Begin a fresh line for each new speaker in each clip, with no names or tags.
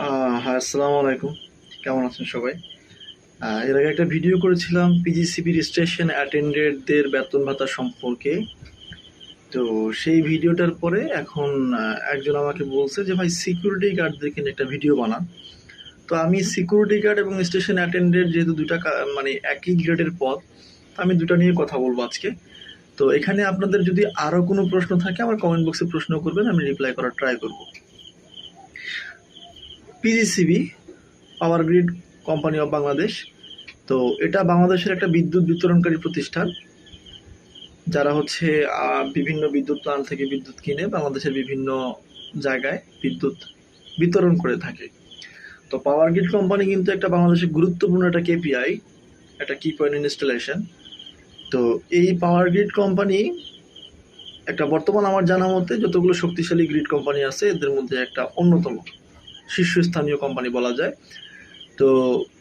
হ্যাঁ আসসালামু আলাইকুম। কেমন আছেন সবাই? এর আগে একটা ভিডিও করেছিলাম পিজিসিবির স্টেশন অ্যাটেন্ডেন্টদের বেতন ভাতা সম্পর্কে। তো সেই ভিডিওটার পরে এখন একজন আমাকে বলছে যে, ভাই সিকিউরিটি গার্ডদেরকে নিয়ে একটা ভিডিও বানান। তো আমি সিকিউরিটি গার্ড এবং স্টেশন অ্যাটেন্ডেন্ট যেহেতু দুটা মানে একই গ্রেডের পদ আমি দুটা নিয়ে কথা বলব আজকে। তো এখানে আপনাদের যদি আরও কোনো প্রশ্ন থাকে, আমার কমেন্ট বক্সে প্রশ্ন করবেন, আমি রিপ্লাই করার ট্রাই করব। PGCB power grid company of Bangladesh তো এটা বাংলাদেশের একটা বিদ্যুৎ বিতরণকারী প্রতিষ্ঠান, যারা হচ্ছে বিভিন্ন বিদ্যুৎ প্লান্ট থেকে বিদ্যুৎ কিনে বাংলাদেশের বিভিন্ন জায়গায় বিদ্যুৎ বিতরণ করে থাকে। তো পাওয়ার গ্রিড কোম্পানি কিন্তু একটা বাংলাদেশের গুরুত্বপূর্ণ একটা কেপিআই একটা কি পয়েন্ট ইনস্টলেশন তো এই পাওয়ার গ্রিড কোম্পানি একটা বর্তমান আমার জানা মতে যতগুলো শক্তিশালী গ্রিড কোম্পানি আছে, এদের মধ্যে একটা অন্যতম। শীর্ষস্থানীয় কোম্পানি বলা যায়। তো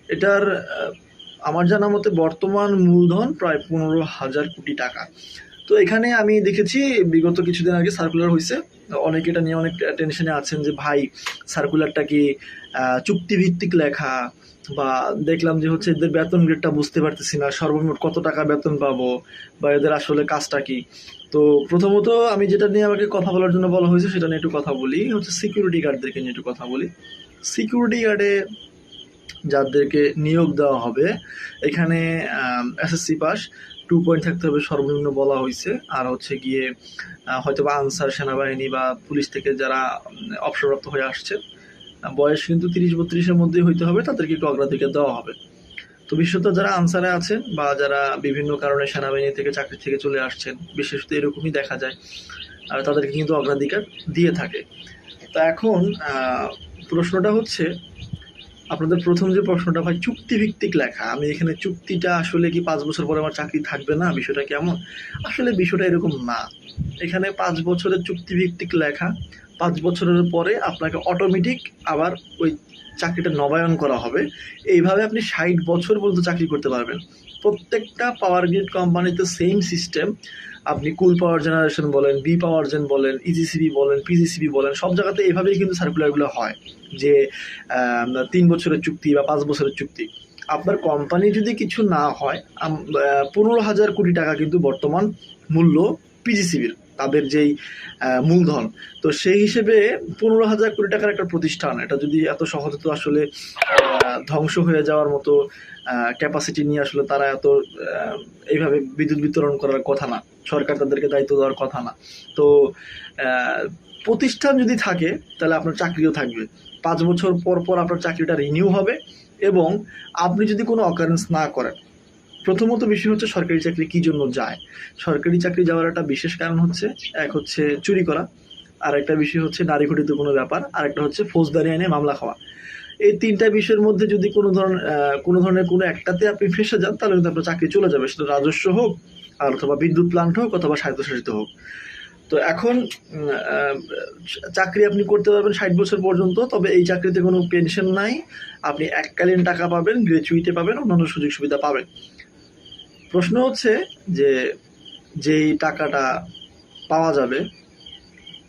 এটার আমার জানা মতে বর্তমান মূলধন প্রায় পনেরো হাজার কোটি টাকা। তো এখানে আমি দেখেছি, বিগত কিছুদিন আগে সার্কুলার হয়েছে অনেকে এটা নিয়ে অনেক টেনশনে আছেন যে, ভাই সার্কুলারটা কি চুক্তিভিত্তিক লেখা? বা দেখলাম যে, হচ্ছে এদের বেতন গ্রেডটা বুঝতে পারতেছি না, সর্বমোট কত টাকা বেতন পাবো বা এদের আসলে কাজটা কি? তো প্রথমত আমি যেটা নিয়ে আমাকে কথা বলার জন্য বলা হয়েছে, সেটা নিয়ে একটু কথা বলি। হচ্ছে সিকিউরিটি গার্ডদেরকে নিয়ে একটু কথা বলি। সিকিউরিটি গার্ডে যাদেরকে নিয়োগ দেওয়া হবে, এখানে এসএসসি পাস টু পয়েন্ট থাকতে হবে সর্বনিম্ন বলা হয়েছে। আর হচ্ছে গিয়ে হয়তো বা আনসার সেনাবাহিনী বা পুলিশ থেকে যারা অবসরপ্রাপ্ত হয়ে আসছে বয়স কিন্তু তিরিশ বত্রিশের মধ্যেই হইতে হবে, তাদেরকে একটু অগ্রাধিকার দেওয়া হবে। তো বিশেষত যারা আনসারে আছেন বা যারা বিভিন্ন কারণে সেনাবাহিনী থেকে চাকরি থেকে চলে আসছেন, বিশেষত এরকমই দেখা যায়, আর তাদেরকে কিন্তু অগ্রাধিকার দিয়ে থাকে। তা এখন প্রশ্নটা হচ্ছে আপনাদের প্রথম যে প্রশ্নটা, ভাই, চুক্তিভিত্তিক লেখা। আমি এখানে চুক্তিটা আসলে কি পাঁচ বছর পরে আমার চাকরি থাকবে না? বিষয়টা কেমন? আসলে বিষয়টা এরকম না। এখানে পাঁচ বছরের চুক্তিভিত্তিক লেখা, পাঁচ বছরের পরে আপনাকে অটোমেটিক আবার ওই চাকরিটা নবায়ন করা হবে। এইভাবে আপনি ষাট বছর পর্যন্ত চাকরি করতে পারবেন। প্রত্যেকটা পাওয়ার গ্রিড কোম্পানিতে সেম সিস্টেম আপনি কুল পাওয়ার জেনারেশন বলেন বি পাওয়ার জেন বলেন ইজিসিবি বলেন পিজিসিবি বলেন, সব জায়গাতে এভাবেই কিন্তু সার্কুলারগুলো হয়। যে তিন বছরের চুক্তি বা পাঁচ বছরের চুক্তি। আপনার কোম্পানি যদি কিছু না হয় পনেরো হাজার কোটি টাকা কিন্তু বর্তমান মূল্য পিজিসিবির তাদের যেই মূলধন। তো সেই হিসেবে পনেরো হাজার কোটি টাকার একটা প্রতিষ্ঠান, এটা যদি এত সহজে তো আসলে ধ্বংস হয়ে যাওয়ার মতো ক্যাপাসিটি নিয়ে আসলে তারা এত এইভাবে বিদ্যুৎ বিতরণ করার কথা না। সরকার তাদেরকে দায়িত্ব দেওয়ার কথা না। তো প্রতিষ্ঠান যদি থাকে, তাহলে আপনার চাকরিও থাকবে। পাঁচ বছর পর পর আপনার চাকরিটা রিনিউ হবে এবং আপনি যদি কোনো অকারেন্স না করেন, প্রথমত বিষয় হচ্ছে সরকারি চাকরি কী জন্য যায়? সরকারি চাকরি যাওয়ার একটা বিশেষ কারণ হচ্ছে, এক হচ্ছে চুরি করা আর একটা বিষয় হচ্ছে নারী ঘটিত কোনো ব্যাপার আর একটা হচ্ছে ফৌজদারি আইনে মামলা খাওয়া এই তিনটা বিষয়ের মধ্যে যদি কোনো ধরনের কোনো ধরনের কোনো একটাতে আপনি ফেসে যান, তাহলে কিন্তু আপনার চাকরি চলে যাবে। সেটা রাজস্ব হোক, আর অথবা বিদ্যুৎ প্লান্ট হোক, অথবা স্বায়ত্তশাসিত হোক। তো এখন চাকরি আপনি করতে পারবেন ষাট বছর পর্যন্ত, তবে এই চাকরিতে কোনো পেনশন নাই। আপনি এককালীন টাকা পাবেন গ্র্যাচুইটি পাবেন, অন্যান্য সুযোগ সুবিধা পাবেন। প্রশ্ন হচ্ছে যে, যেই টাকাটা পাওয়া যাবে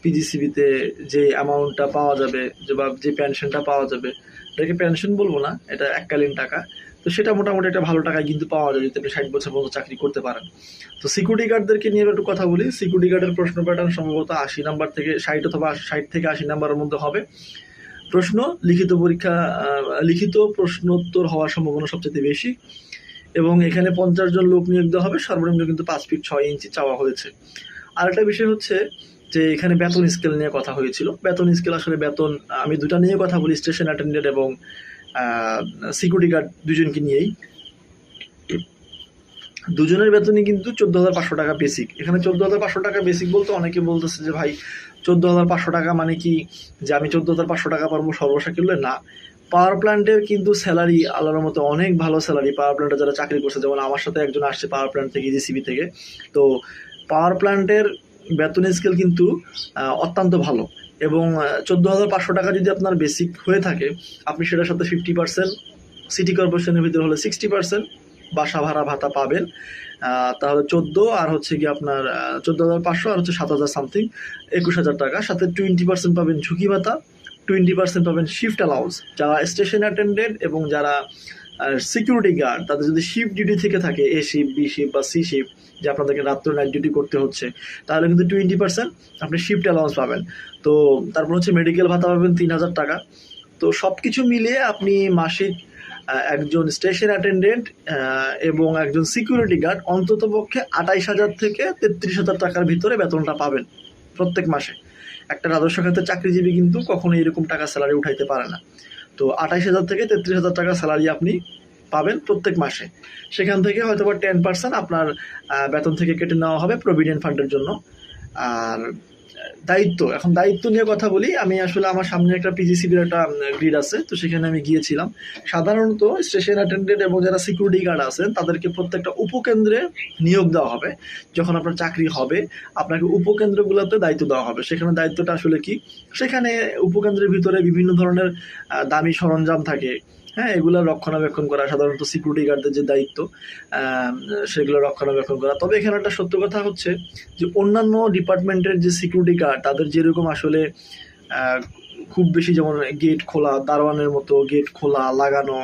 পিজিসিবিতে যে অ্যামাউন্টটা পাওয়া যাবে, যে বা যে পেনশনটা পাওয়া যাবে, এটাকে পেনশন বলব না, এটা এককালীন টাকা। তো সেটা মোটামুটি একটা ভালো টাকায় কিন্তু পাওয়া যায়, যদি আপনি ষাট বছর পর্যন্ত চাকরি করতে পারেন। তো সিকিউরিটি গার্ডদেরকে নিয়ে একটু কথা বলি। সিকিউরিটি গার্ডের প্রশ্ন প্যাটার্ন সম্ভবত আশি নাম্বার থেকে ষাট অথবা ষাট থেকে আশি নাম্বারের মধ্যে হবে। প্রশ্ন, লিখিত পরীক্ষা লিখিত প্রশ্নোত্তর হওয়ার সম্ভাবনা সবচেয়ে বেশি। এবং এখানে পঞ্চাশ জন লোক নিয়োগ দেওয়া হবে। সর্বনিম্ন কিন্তু পাঁচ ফিট ছয় ইঞ্চি চাওয়া হয়েছে। আরেকটা বিষয় হচ্ছে যে এখানে বেতন স্কেল নিয়ে কথা হয়েছিল। বেতন স্কেল আসলে বেতন, আমি দুটা নিয়ে কথা বলি, স্টেশন অ্যাটেন্ডেন্ট এবং সিকিউরিটি গার্ড দুজনকে নিয়েই। দুজনের বেতনই কিন্তু চোদ্দ হাজার পাঁচশো টাকা বেসিক এখানে চোদ্দ হাজার পাঁচশো টাকা বেসিক বলতে অনেকে বলতেছে যে, ভাই, চোদ্দ হাজার পাঁচশো টাকা মানে কি? যে আমি চোদ্দ হাজার পাঁচশো টাকা পারব সর্বসাকুল্যে না। পাওয়ার প্ল্যান্টের কিন্তু স্যালারি আল্লাহর মতো অনেক ভালো স্যালারি পাওয়ার প্ল্যান্টে যারা চাকরি করছে, যেমন আমার সাথে একজন আসছে পাওয়ার প্ল্যান্ট থেকে জিসিবি থেকে। তো পাওয়ার প্ল্যান্টের বেতন স্কেল কিন্তু অত্যন্ত ভালো। এবং চোদ্দ হাজার পাঁচশো টাকা যদি আপনার বেসিক হয়ে থাকে, আপনি সেটার সাথে ফিফটি পার্সেন্ট সিটি কর্পোরেশনের ভিতরে হলে সিক্সটি পার্সেন্ট বাসা ভাড়া ভাতা পাবেন। তাহলে চোদ্দ আর হচ্ছে কি আপনার চোদ্দ হাজার পাঁচশো আর হচ্ছে সাত হাজার সামথিং একুশ হাজার টাকা। সাথে টোয়েন্টি পার্সেন্ট পাবেন ঝুঁকি ভাতা টোয়েন্টি পার্সেন্ট পাবেন শিফট অ্যালাউন্স যারা স্টেশন অ্যাটেন্ডেন্ট এবং যারা সিকিউরিটি গার্ড তাদের যদি শিফট ডিউটি থেকে থাকে এ শিফট বি শিফট বা সি শিফট যে আপনাদেরকে রাত্র নাইট ডিউটি করতে হচ্ছে, তাহলে কিন্তু টোয়েন্টি পার্সেন্ট আপনি শিফট অ্যালাউন্স পাবেন। তো তারপর হচ্ছে মেডিকেল ভাতা পাবেন তিন হাজার টাকা। তো সব কিছু মিলিয়ে আপনি মাসিক একজন স্টেশন অ্যাটেন্ডেন্ট এবং একজন সিকিউরিটি গার্ড অন্তত পক্ষে আঠাইশ হাজার থেকে তেত্রিশ হাজার টাকার ভিতরে বেতনটা পাবেন প্রত্যেক মাসে। একটা রাজস্ব খাতের চাকরিজীবী কিন্তু কখনো এরকম টাকা স্যালারি উঠাইতে পারে না। তো আঠাইশ হাজার থেকে তেত্রিশ হাজার টাকা স্যালারি আপনি পাবেন প্রত্যেক মাসে। সেখান থেকে হয়তো বা টেন পার্সেন্ট আপনার বেতন থেকে কেটে নেওয়া হবে প্রভিডেন্ট ফান্ডের জন্য। আর দায়িত্ব। এখন দায়িত্ব নিয়ে কথা বলি, আমি আসলে আমার সামনে একটা পিজিসিবির একটা গ্রিড আছে, তো সেখানে আমি গিয়েছিলাম। সাধারণত স্টেশন অ্যাটেন্ডেন্ট এবং যারা সিকিউরিটি গার্ড আছেন, তাদেরকে প্রত্যেকটা উপকেন্দ্রে নিয়োগ দেওয়া হবে। যখন আপনার চাকরি হবে, আপনাকে উপকেন্দ্রগুলোতে দায়িত্ব দেওয়া হবে। সেখানে দায়িত্বটা আসলে কি? সেখানে উপকেন্দ্রের ভিতরে বিভিন্ন ধরনের দামি সরঞ্জাম থাকে। হ্যাঁ এগুলো রক্ষণাবেক্ষণ করা, সাধারণত সিকিউরিটি গার্ডদের যে দায়িত্ব সেগুলো রক্ষণাবেক্ষণ করা। তবে এখানে একটা সত্য কথা হচ্ছে যে, অন্যান্য ডিপার্টমেন্টের যে সিকিউরিটি গার্ড তাদের যেরকম আসলে খুব বেশি যেমন গেট খোলা, দারোয়ানের মতো গেট খোলা, লাগানো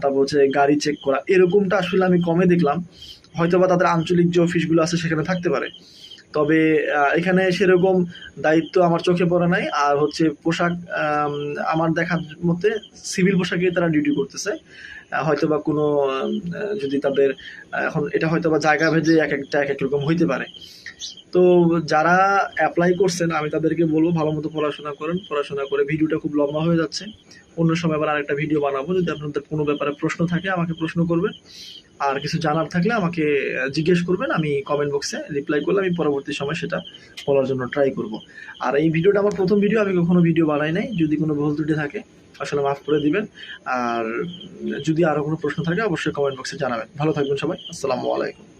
তারপর হচ্ছে গাড়ি চেক করা, এরকমটা আসলে আমি কমে দেখলাম। হয়তো বা তাদের আঞ্চলিক যে অফিসগুলো আছে সেখানে থাকতে পারে। তবে এখানে সেরকম দায়িত্ব আমার চোখে পড়ে নাই। আর হচ্ছে পোশাক আমার দেখার মতে সিভিল পোশাকে তারা ডিউটি করতেছে। হয়তো বা কোনো যদি তাদের এখন এটা হয়তো বা জায়গা ভেদে এক একটা, এক এক রকম হইতে পারে। তো যারা অ্যাপ্লাই করছেন, আমি তাদেরকে বলব, ভালো মতো পড়াশোনা করেন। পড়াশোনা করে ভিডিওটা খুব লম্বা হয়ে যাচ্ছে। অন্য সময় আবার আরেকটা ভিডিও বানাবো। যদি আপনাদের কোনো ব্যাপারে প্রশ্ন থাকে, আমাকে প্রশ্ন করবেন। আর কিছু জানার থাকলে আমাকে জিজ্ঞেস করবেন, আমি কমেন্ট বক্সে রিপ্লাই করলে আমি পরবর্তী সময় সেটা বলার জন্য ট্রাই করব। আর এই ভিডিওটা আমার প্রথম ভিডিও আমি কখনো ভিডিও বানাই নাই। যদি কোনো ভুল ত্রুটি থাকে, আসলে মাফ করে দিবেন। আর যদি আরও কোনো প্রশ্ন থাকে, অবশ্যই কমেন্ট বক্সে জানাবেন। ভালো থাকবেন সবাই। আসসালামু আলাইকুম।